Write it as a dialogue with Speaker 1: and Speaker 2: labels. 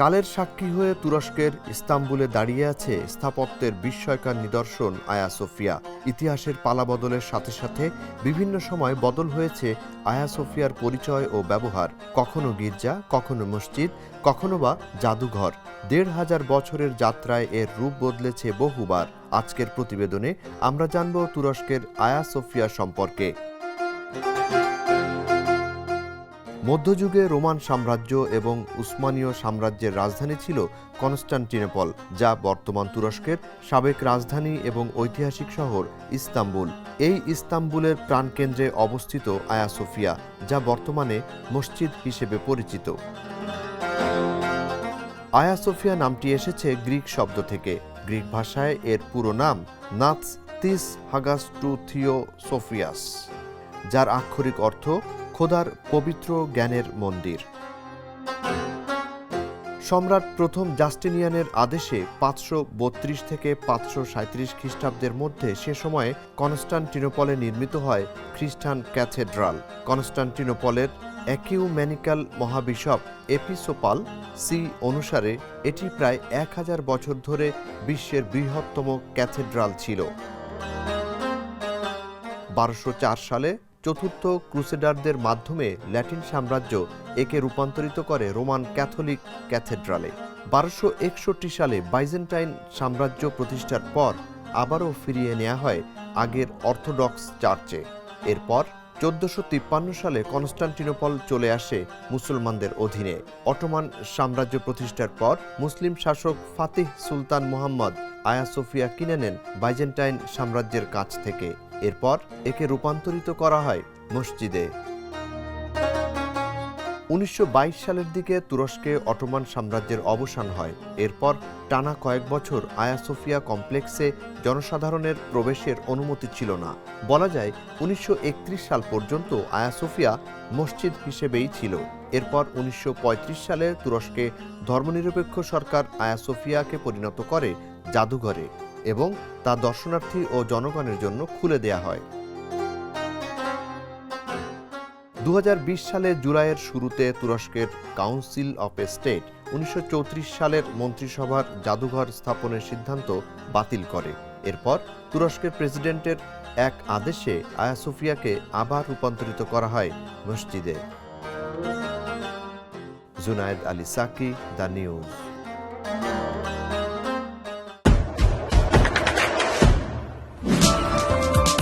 Speaker 1: কালের সাক্ষী হয়ে তুরস্কের ইস্তাম্বুলে দাঁড়িয়ে আছে স্থাপত্যের বিস্ময়কার নিদর্শন আয়া সোফিয়া। ইতিহাসের পালাবদলের সাথে সাথে বিভিন্ন সময় বদল হয়েছে আয়া সোফিয়ার পরিচয় ও ব্যবহার। কখনো গির্জা, কখনো মসজিদ, কখনো বা জাদুঘর। দেড় হাজার বছরের যাত্রায় এর রূপ বদলেছে বহুবার। আজকের প্রতিবেদনে আমরা জানব তুরস্কের আয়া সোফিয়া সম্পর্কে। মধ্যযুগে রোমান সাম্রাজ্য এবং উসমানীয় সাম্রাজ্যের রাজধানী ছিল কনস্টান্টিনোপল, যা বর্তমান তুরস্কের সাবেক রাজধানী এবং ঐতিহাসিক শহর ইস্তাম্বুল। এই ইস্তাম্বুলের প্রাণকেন্দ্রে অবস্থিত আয়া সোফিয়া যা বর্তমানে মসজিদ হিসেবে পরিচিত। আয়া সোফিয়া নামটি এসেছে গ্রিক শব্দ থেকে। গ্রিক ভাষায় এর পুরো নাম নাৎস তিস হাগাস্টু থিও সোফিয়াস, যার আক্ষরিক অর্থ খোদার পবিত্র জ্ঞানের মন্দির। সম্রাট প্রথম জাস্টিনিয়ানের আদেশে পাঁচশো বত্রিশ থেকে পাঁচশো সাঁত্রিশ খ্রিস্টাব্দের মধ্যে সে সময়ে কনস্টান্টিনোপলে নির্মিত হয় খ্রিস্টান ক্যাথেড্রাল। কনস্টান্টিনোপলের অ্যাকিউম্যানিক্যাল মহাবিশপ এপিসোপাল সি অনুসারে এটি প্রায় এক হাজার বছর ধরে বিশ্বের বৃহত্তম ক্যাথেড্রাল ছিল। বারোশো সালে চতুর্থ ক্রুসেডারদের মাধ্যমে ল্যাটিন সাম্রাজ্য একে রূপান্তরিত করে রোমান ক্যাথলিক ক্যাথেড্রালে। বারোশো একষট্টি সালে বাইজেন্টাইন সাম্রাজ্য প্রতিষ্ঠার পর আবারও ফিরিয়ে নেওয়া হয় আগের অর্থোডক্স চার্চে। এরপর চোদ্দশো তিপ্পান্ন সালে কনস্টান্টিনোপল চলে আসে মুসলমানদের অধীনে। অটোমান সাম্রাজ্য প্রতিষ্ঠার পর মুসলিম শাসক ফাতিহ সুলতান মোহাম্মদ আয়া সোফিয়া কিনে নেন বাইজেন্টাইন সাম্রাজ্যের কাছ থেকে। এরপর একে রূপান্তরিত করা হয় মসজিদে। উনিশশো বাইশ সালের দিকে তুরস্কে অটোমান সাম্রাজ্যের অবসান হয়। এরপর টানা কয়েক বছর আয়াসোফিয়া কমপ্লেক্সে জনসাধারণের প্রবেশের অনুমতি ছিল না। বলা যায়, উনিশশো একত্রিশ সাল পর্যন্ত আয়াসোফিয়া মসজিদ হিসেবেই ছিল। এরপর উনিশশো পঁয়ত্রিশ সালে তুরস্কে ধর্মনিরপেক্ষ সরকার আয়াসোফিয়াকে পরিণত করে জাদুঘরে। এবং তা দর্শনার্থী ও জনগণের জন্য খুলে দেয়া হয়। দু হাজার বিশ সালে জুলাইয়ের শুরুতে তুরস্কের কাউন্সিল অফ স্টেট উনিশশো চৌত্রিশ সালের মন্ত্রিসভার জাদুঘর স্থাপনের সিদ্ধান্ত বাতিল করে। এরপর তুরস্কের প্রেসিডেন্টের এক আদেশে আয়া সোফিয়াকে আবার রূপান্তরিত করা হয় মসজিদে। Junaid Ali Saki, the news.